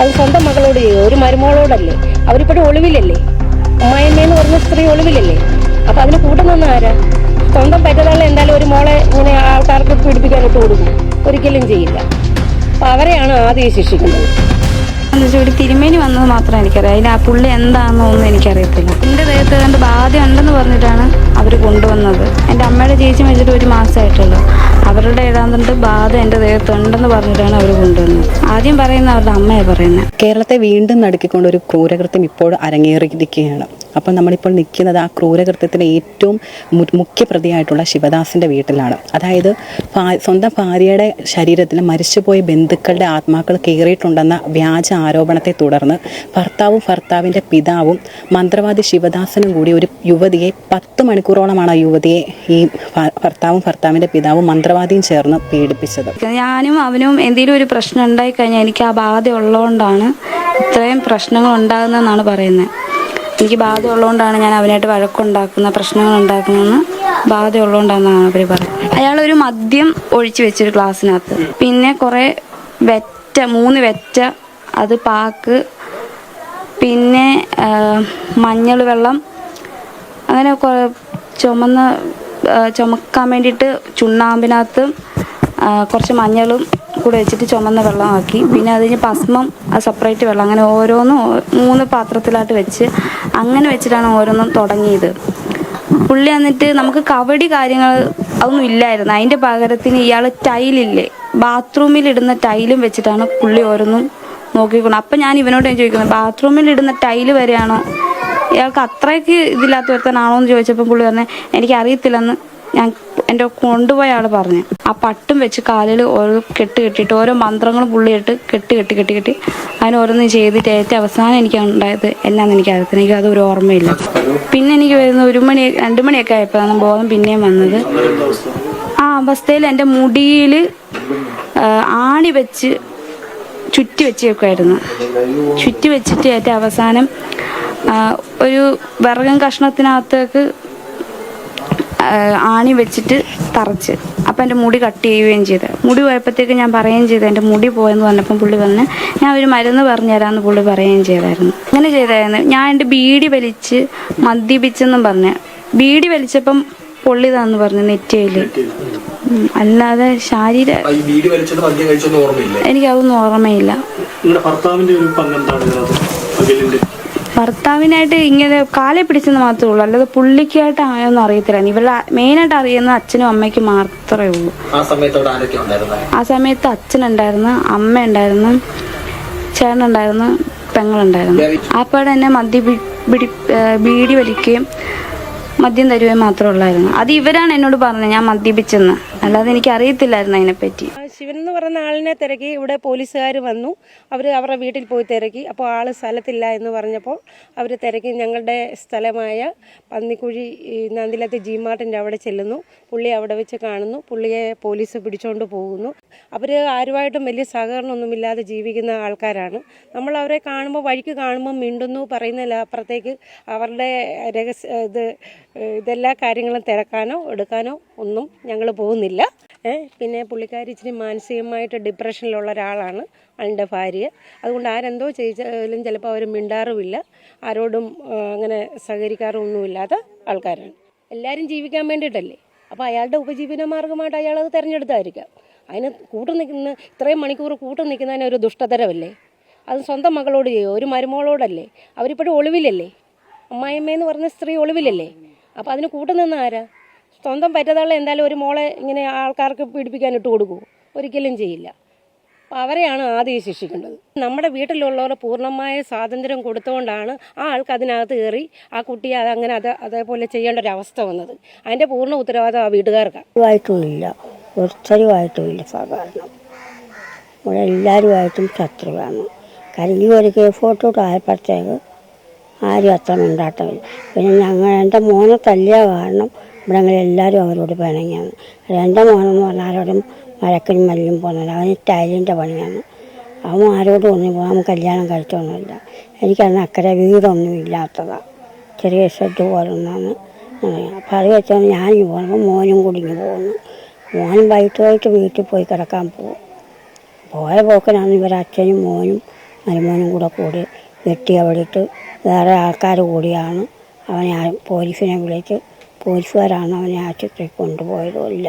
അത് സ്വന്തം മകളോട് ഒരു മരുമകളോടല്ലേ. അവരിപ്പോഴും ഒളിവിലല്ലേ. അമ്മായിമ്മയെന്ന് പറഞ്ഞ സ്ത്രീ ഒളിവിലല്ലേ. അപ്പൊ അതിന് കൂട്ടുനിന്ന ആരാ? സ്വന്തം പറ്റതാളെ എന്തായാലും ഒരു മോളെ ഇങ്ങനെ ആൾക്കാർക്ക് പീഡിപ്പിക്കാനിട്ട് കൊടുക്കും. ഒരിക്കലും ചെയ്യില്ല. അപ്പൊ അവരെയാണ് ആദ്യം ശിക്ഷിക്കുന്നത്. ഒരു തിരുമേനി വന്നത് മാത്രമേ എനിക്കറിയാം. അതിന് ആ പുള്ളി എന്താണെന്നൊന്നും എനിക്കറിയത്തില്ല. എന്റെ ദേഹത്ത് കണ്ട് ബാധ്യ ഉണ്ടെന്ന് പറഞ്ഞിട്ടാണ് അവർ കൊണ്ടുവന്നത്. എന്റെ അമ്മയുടെ ചേച്ചി വെച്ചിട്ട് ഒരു മാസമായിട്ടുള്ളൂ. അവരുടെ ഏതാണ്ട് ബാധ എന്റെ ദേഹത്തുണ്ടെന്ന് പറഞ്ഞിട്ടാണ് അവർ കൊണ്ടുവന്നത്. ആദ്യം പറയുന്ന അവരുടെ അമ്മയെ പറയുന്നത്. കേരളത്തെ വീണ്ടും നടുക്കിക്കൊണ്ട് ഒരു ക്രൂരകൃത്യം ഇപ്പോൾ അരങ്ങേറിയിരിക്കുകയാണ്. അപ്പം നമ്മളിപ്പോൾ നിൽക്കുന്നത് ആ ക്രൂരകൃത്യത്തിന് ഏറ്റവും മുഖ്യപ്രതിയായിട്ടുള്ള ശിവദാസിന്റെ വീട്ടിലാണ്. അതായത് സ്വന്തം ഭാര്യയുടെ ശരീരത്തിൽ മരിച്ചുപോയ ബന്ധുക്കളുടെ ആത്മാക്കൾ കയറിയിട്ടുണ്ടെന്ന വ്യാജ ആരോപണത്തെ തുടർന്ന് ഭർത്താവും ഭർത്താവിന്റെ പിതാവും മന്ത്രവാദി ശിവദാസനും കൂടി ഒരു യുവതിയെ പത്ത് മണിക്കൂറോളമാണ് ആ യുവതിയെ ഈ ഭർത്താവും ഭർത്താവിന്റെ പിതാവും മന്ത്രവാദിയും ചേർന്ന് പീഡിപ്പിച്ചത്. ഞാനും അവനും എന്തെങ്കിലും ഒരു പ്രശ്നം ഉണ്ടായി കഴിഞ്ഞാൽ എനിക്ക് ആ ബാധ ഉള്ളതുകൊണ്ടാണ് ഇത്രയും പ്രശ്നങ്ങൾ ഉണ്ടാകുന്നതെന്നാണ് പറയുന്നത്. എനിക്ക് ബാധ ഉള്ളതുകൊണ്ടാണ് ഞാൻ അവനായിട്ട് വഴക്കുണ്ടാക്കുന്ന പ്രശ്നങ്ങൾ ഉണ്ടാക്കുന്നതെന്ന് ബാധ ഉള്ളതുകൊണ്ടാണെന്നാണ് അവർ പറയുന്നത്. ഒരു മദ്യം ഒഴിച്ചു വെച്ചൊരു ഗ്ലാസ്സിനകത്ത്. പിന്നെ കുറേ വെറ്റ മൂന്ന് വെറ്റ അത് പാക്ക് പിന്നെ മഞ്ഞൾ വെള്ളം അങ്ങനെ കുറേ ചുമന്ന ചുമക്കാൻ വേണ്ടിയിട്ട് ചുണ്ണാമ്പിനകത്ത് കുറച്ച് മഞ്ഞളും കൂടെ വെച്ചിട്ട് ചുമന്ന വെള്ളമാക്കി. പിന്നെ അത് കഴിഞ്ഞ് ഭസ്മം സെപ്പറേറ്റ് വെള്ളം. അങ്ങനെ ഓരോന്നും മൂന്ന് പാത്രത്തിലായിട്ട് വെച്ച് അങ്ങനെ വെച്ചിട്ടാണ് ഓരോന്നും തുടങ്ങിയത്. പുള്ളി വന്നിട്ട് നമുക്ക് കവടി കാര്യങ്ങൾ അതൊന്നും ഇല്ലായിരുന്നു. അതിന്റെ പകരത്തിന് ഇയാൾ ടൈലില്ലേ ബാത്റൂമിൽ ഇടുന്ന ടൈലും വെച്ചിട്ടാണ് പുള്ളി ഓരോന്നും നോക്കിക്കൊണ്ട്. അപ്പം ഞാൻ ഇവനോട് ഞാൻ ചോദിക്കുന്നത് ബാത്റൂമിൽ ഇടുന്ന ടൈൽ വരെയാണോ ഇയാൾക്ക് അത്രയ്ക്ക് ഇതില്ലാത്ത ഒരുത്തനാണോ എന്ന് ചോദിച്ചപ്പോൾ പുള്ളി പറഞ്ഞു എനിക്ക് അറിയത്തില്ലെന്ന് ഞാൻ എന്റെ കൊണ്ടുപോയ ആൾ പറഞ്ഞു. ആ പട്ടും വെച്ച് കാലിൽ ഓരോ കെട്ട് കെട്ടിയിട്ട് ഓരോ മന്ത്രങ്ങളും പുള്ളിയിട്ട് കെട്ട് കെട്ടി കെട്ടി കെട്ടി അതിന് ഓരോന്നും ചെയ്തിട്ട് ഏറ്റവും അവസാനം എനിക്ക് ഉണ്ടായത്. എന്നാന്ന് എനിക്ക് അറിയത്തില്ല എനിക്ക് അത് ഒരു ഓർമ്മയില്ല. പിന്നെ എനിക്ക് വരുന്ന ഒരു മണി രണ്ട് മണിയൊക്കെ ആയപ്പോഴാണ് ബോധം പിന്നെയും വന്നത്. ആ അവസ്ഥയിൽ എന്റെ മുടിയിൽ ആണി വെച്ച് ചുറ്റി വെച്ചേക്കുമായിരുന്നു ചുറ്റി വെച്ചിട്ട് ഏറ്റവും അവസാനം ഒരു വിറകൻ കഷ്ണത്തിനകത്തേക്ക് ആണി വെച്ചിട്ട് തറച്ച്. അപ്പം എന്റെ മുടി കട്ട് ചെയ്യുകയും ചെയ്ത്. മുടി പോയപ്പോഴത്തേക്ക് ഞാൻ പറയുകയും ചെയ്തു എന്റെ മുടി പോയെന്ന് പറഞ്ഞപ്പം പുള്ളി പറഞ്ഞ് ഞാൻ ഒരു മരുന്ന് പറഞ്ഞു തരാമെന്ന് പുള്ളി പറയുകയും ചെയ്തായിരുന്നു. അങ്ങനെ ചെയ്തായിരുന്നു. ഞാൻ എന്റെ ബീഡി വലിച്ച് മദ്യപിച്ചെന്നും പറഞ്ഞ്. ബീഡി വലിച്ചപ്പം പൊള്ളിതാന്ന് പറഞ്ഞു നെറ്റയിൽ. അല്ലാതെ ശാരീര എനിക്കതൊന്നും ഓർമ്മയില്ല. ഭർത്താവിന്റെ ഒരു പങ്കെന്താണ് ഭർത്താവിനായിട്ട് ഇങ്ങനെ കാലെ പിടിച്ചെന്ന് മാത്രമേ ഉള്ളൂ. അല്ലാതെ പുള്ളിക്കായിട്ട് അങ്ങനെയൊന്നും അറിയത്തില്ല. ഇവരുടെ മെയിനായിട്ട് അറിയുന്ന അച്ഛനും അമ്മയ്ക്കും മാത്രമേ ഉള്ളൂ. ആ സമയത്ത് അച്ഛനുണ്ടായിരുന്നു അമ്മ ഉണ്ടായിരുന്നു ചേട്ടനുണ്ടായിരുന്നു പെങ്ങളുണ്ടായിരുന്നു. ആപ്പാടെ എന്നെ മദ്യ പിടി ബീഡി വലിക്കുകയും മദ്യം തരുകയും മാത്രമേ ഉള്ളായിരുന്നു. അത് ഇവരാണ് എന്നോട് പറഞ്ഞത് ഞാൻ മദ്യപിച്ചെന്ന്. അല്ലാതെ എനിക്ക് അറിയത്തില്ലായിരുന്നു അതിനെപ്പറ്റി ശിവൻ എന്ന് പറയുന്ന ആളിനെ തിരക്കി ഇവിടെ പോലീസുകാർ വന്നു. അവർ അവരുടെ വീട്ടിൽ പോയി തിരക്കി. അപ്പോൾ ആൾ സ്ഥലത്തില്ല എന്ന് പറഞ്ഞപ്പോൾ അവർ തിരക്കി ഞങ്ങളുടെ സ്ഥലമായ പന്നിക്കുഴി നന്ദിലത്തെ ജി മാർട്ടിന്റെ അവിടെ ചെല്ലുന്നു. പുള്ളി അവിടെ വെച്ച് കാണുന്നു. പുള്ളിയെ പോലീസ് പിടിച്ചുകൊണ്ട് പോകുന്നു. അവർ ആരുമായിട്ടും വലിയ സഹകരണമൊന്നുമില്ലാതെ ജീവിക്കുന്ന ആൾക്കാരാണ്. നമ്മൾ അവരെ കാണുമ്പോൾ വഴിക്ക് കാണുമ്പോൾ മിണ്ടുന്നു പറയുന്നതിൽ അപ്പുറത്തേക്ക് അവരുടെ രഹസ്യ ഇത് ഇതെല്ലാ കാര്യങ്ങളും തിരക്കാനോ എടുക്കാനോ ഒന്നും ഞങ്ങൾ പോകുന്നില്ല. ഏ, പിന്നെ പുള്ളിക്കാരി ഇച്ചിരി മാനസികമായിട്ട് ഡിപ്രഷനിലുള്ള ഒരാളാണ് അതിന്റെ ഭാര്യ. അതുകൊണ്ട് ആരെന്തോ ചെയ്താലും ചിലപ്പോൾ അവർ മിണ്ടാറുമില്ല. ആരോടും അങ്ങനെ സഹകരിക്കാറൊന്നുമില്ലാത്ത ആൾക്കാരാണ്. എല്ലാവരും ജീവിക്കാൻ വേണ്ടിയിട്ടല്ലേ? അപ്പോൾ അയാളുടെ ഉപജീവന മാർഗമായിട്ട് അയാൾ അത് തിരഞ്ഞെടുത്തായിരിക്കാം. അതിന് കൂട്ടു നിൽക്കുന്ന ഇത്രയും മണിക്കൂർ കൂട്ടു നിൽക്കുന്നതിന് ഒരു ദുഷ്ടതരമല്ലേ? അത് സ്വന്തം മകളോട് ചെയ്യോ? ഒരു മരുമകളോടല്ലേ അവരിപ്പോഴും ഒളിവിലല്ലേ? അമ്മായിമ്മയെന്ന് പറഞ്ഞ സ്ത്രീ ഒളിവിലല്ലേ? അപ്പോൾ അതിന് കൂട്ടുനിന്ന ആരാ? സ്വന്തം പറ്റതാളെ എന്തായാലും ഒരു മോളെ ഇങ്ങനെ ആൾക്കാർക്ക് പീഡിപ്പിക്കാൻ ഇട്ട് കൊടുക്കൂ. ഒരിക്കലും ചെയ്യില്ല. അവരെയാണ് ആദ്യം ശിക്ഷിക്കേണ്ടത്. നമ്മുടെ വീട്ടിലുള്ളവർ പൂർണമായ സ്വാതന്ത്ര്യം കൊടുത്തുകൊണ്ടാണ് ആ ആൾക്ക് അതിനകത്ത് കയറി ആ കുട്ടിയെ അതങ്ങനെ അത് അതേപോലെ ചെയ്യേണ്ട ഒരു അവസ്ഥ വന്നത്. അതിന്റെ പൂർണ ഉത്തരവാദിത്വം ആ വീട്ടുകാർക്കാണ്. ആയിട്ടുമില്ല ഒരുത്തരുമായിട്ടുമില്ല സാധാരണ. ഇവിടെ എല്ലാവരുമായിട്ടും ശത്രുവാണ്. കാരണം ഈ ഒരു കേ ഫോട്ടോ ആയപ്പോഴത്തേക്ക് ആരും അത്ര മിണ്ടാട്ടമില്ല. പിന്നെ ഞങ്ങൾ എന്റെ മോനെ തല്ലിയ കാരണം ഇവിടെ അവരോട് പിണങ്ങിയാണ്. എന്റെ മോനെന്ന് പറഞ്ഞാൽ ആരോടും മഴക്കനും മല്ലും പോകുന്നില്ല. അവന് ടൈലിന്റെ പണിയാണ്. അവൻ ആരോടും ഒന്നും പോകാൻ കല്യാണം കഴിച്ചൊന്നുമില്ല. എനിക്കന്ന് അക്കരെ വീടൊന്നും ഇല്ലാത്തതാണ് ചെറിയ ഷെഡ് പോലൊന്നാണ് അപ്പോൾ അത് വെച്ചാണ് ഞാൻ പോകുമ്പോൾ മോനും കുടുങ്ങി പോകുന്നു മോനും വൈകിട്ട് പോയിട്ട് വീട്ടിൽ പോയി കിടക്കാൻ പോകും പോയ പോക്കിനാണ് ഇവരെ അച്ഛനും മോനും മരുമോനും കൂടെ കൂടി വെട്ടി അവിടെ ഇട്ട് വേറെ ആൾക്കാർ കൂടിയാണ്. അവനെ പോലീസിനെ വിളിച്ച് പോലീസുകാരാണ് അവനെ ആശുപത്രിയിൽ കൊണ്ടുപോയതും ഇല്ല.